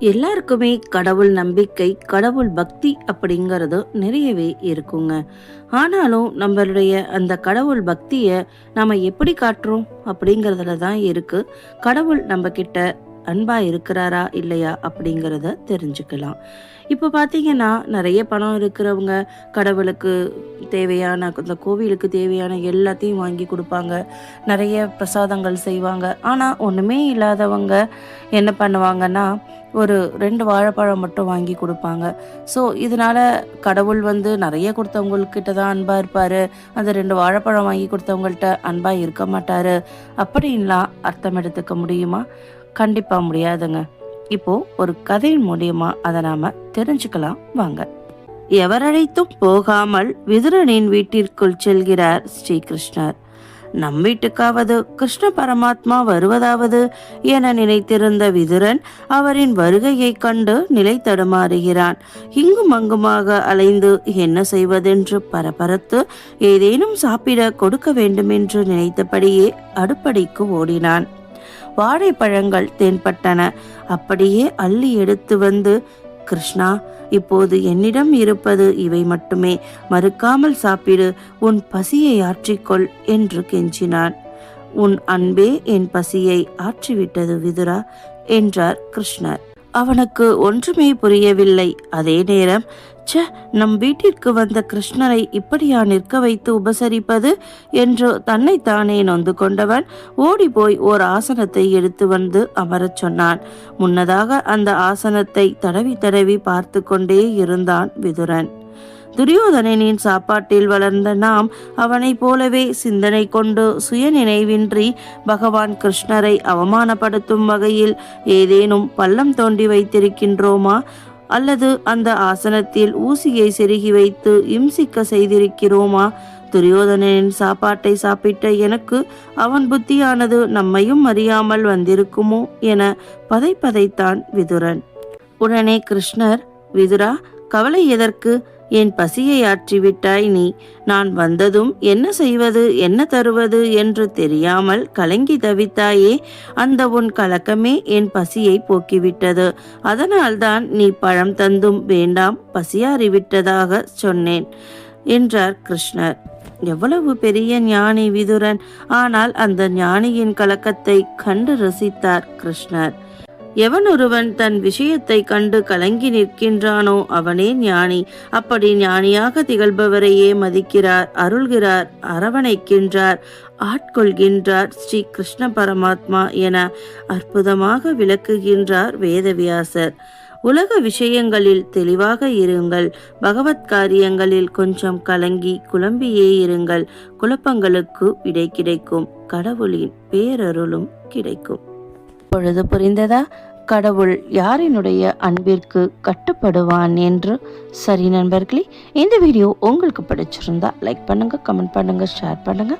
எல்லாருக்குமே கடவுள் நம்பிக்கை கடவுள் பக்தி அப்படிங்கிறது நிறையவே இருக்குங்க. ஆனாலும் நம்மளுடைய அந்த கடவுள் பக்தியை நம்ம எப்படி காட்டுறோம் அப்படிங்கிறதுல தான் இருக்குது கடவுள் நம்மக்கிட்ட அன்பாக அன்பா இருக்கிறாரா இல்லையா அப்படிங்கிறத தெரிஞ்சுக்கலாம். இப்போ பார்த்தீங்கன்னா நிறைய பணம் இருக்கிறவங்க கடவுளுக்கு தேவையான இந்த கோவிலுக்கு தேவையான எல்லாத்தையும் வாங்கி கொடுப்பாங்க. நிறைய பிரசாதங்கள் செய்வாங்க. ஆனால் ஒன்றுமே இல்லாதவங்க என்ன பண்ணுவாங்கன்னா ஒரு ரெண்டு வாழைப்பழம் மட்டும் வாங்கி கொடுப்பாங்க. ஸோ இதனால கடவுள் வந்து நிறைய கொடுத்தவங்கக்கிட்ட தான் அன்பாக இருப்பார். அந்த ரெண்டு வாழைப்பழம் வாங்கி கொடுத்தவங்கள்ட்ட அன்பாக இருக்க மாட்டார். அப்படின்லாம் அர்த்தம் எடுத்துக்க முடியுமா? கண்டிப்பாக முடியாதுங்க. இப்போ ஒரு கதையின் மூலியமா அதை நாம தெரிஞ்சுக்கலாம் வாங்க. எவரழைத்தும் போகாமல் விதுரனின் வீட்டிற்குள் செல்கிறார் ஸ்ரீகிருஷ்ணர். நம் வீட்டுக்காவது கிருஷ்ண பரமாத்மா வருவதாவது என நினைத்திருந்த விதுரன் அவரின் வருகையைக் கண்டு நிலை தடுமாறுகிறான். இங்கும் அங்குமாக அலைந்து என்ன செய்வதென்று பரபரத்து ஏதேனும் சாப்பிட கொடுக்க வேண்டுமென்று நினைத்தபடியே அடுப்படிக்கு ஓடினான். வாழைப்பழங்கள் தென்பட்டன. அப்படியே அள்ளி எடுத்து வந்து கிருஷ்ணா இப்போது என்னிடம் இருப்பது இவை மட்டுமே. மறுக்காமல் சாப்பிடு. உன் பசியை ஆற்றிக்கொள் என்று கெஞ்சினான். உன் அன்பே என் பசியை ஆற்றிவிட்டது விதுரா என்றார் கிருஷ்ணர். அவனுக்கு ஒன்றுமே புரியவில்லை. அதே நேரம் ச்ச நம் வீட்டிற்கு வந்த கிருஷ்ணரை இப்படியா நிற்க வைத்து உபசரிப்பது என்று தன்னைத்தானே நொந்து கொண்டவன் ஓடிப்போய் ஓர் ஆசனத்தை எடுத்து வந்து அமரச் சொன்னான். முன்னதாக அந்த ஆசனத்தை தடவி தடவி பார்த்து கொண்டே இருந்தான் விதுரன். துரியோதனனின் சாப்பாட்டில் வளர்ந்த நாம் அவனைப் போலவே சிந்தனை கொண்டு சுய நினைவின்றி பகவான் கிருஷ்ணரை அவமானப்படுத்தும் வகையில் ஏதேனும் பள்ளம் தோண்டி வைத்திருக்கின்றோமா? அல்லது அந்த ஆசனத்தில் ஊசியை செருகி வைத்து இம்சிக்க செய்திருக்கிறோமா? துரியோதனனின் சாப்பாட்டை சாப்பிட்ட எனக்கு அவன் புத்தியானது நம்மையும் அறியாமல் வந்திருக்குமோ என பதைப்பதைத்தான் விதுரன். உடனே கிருஷ்ணர் விதுரா கவலை எதற்கு? என் பசியை ஆற்றிவிட்டாய் நீ. நான் வந்ததும் என்ன செய்வது என்ன தருவது என்று தெரியாமல் கலங்கி தவித்தாயே அந்த உன் கலக்கமே என் பசியை போக்கிவிட்டது. அதனால்தான் நீ பழம் தந்தும் வேண்டாம் பசியாறிவிட்டதாக சொன்னேன் என்றார் கிருஷ்ணர். எவ்வளவு பெரிய ஞானி விதுரன். ஆனால் அந்த ஞானியின் கலக்கத்தை கண்டு ரசித்தார் கிருஷ்ணர். எவன் ஒருவன் தன் விஷயத்தை கண்டு கலங்கி நிற்கின்றானோ அவனே ஞானி. அப்படி ஞானியாக திகழ்பவரையே மதிக்கிறார் அருள்கிறார் அரவணைக்கின்றார் ஆட்கொள்கின்றார் ஸ்ரீ கிருஷ்ண பரமாத்மா என அற்புதமாக விளக்குகின்றார் வேதவியாசர். உலக விஷயங்களில் தெளிவாக இருங்கள் பகவத் காரியங்களில் கொஞ்சம் கலங்கி குழம்பியே இருங்கள் குழப்பங்களுக்கு விடை கிடைக்கும் கடவுளின் பேரருளும் கிடைக்கும். இப்பொழுது புரிந்ததா? கடவுள் யாரினுடைய அன்பிற்கு கட்டுப்படுவான் என்று? சரி நண்பர்களே இந்த வீடியோ உங்களுக்கு பிடிச்சிருந்தா லைக் பண்ணுங்க கமெண்ட் பண்ணுங்க ஷேர் பண்ணுங்க.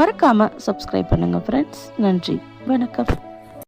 மறக்காம சப்ஸ்கிரைப் பண்ணுங்க ஃப்ரெண்ட்ஸ் நன்றி வணக்கம்.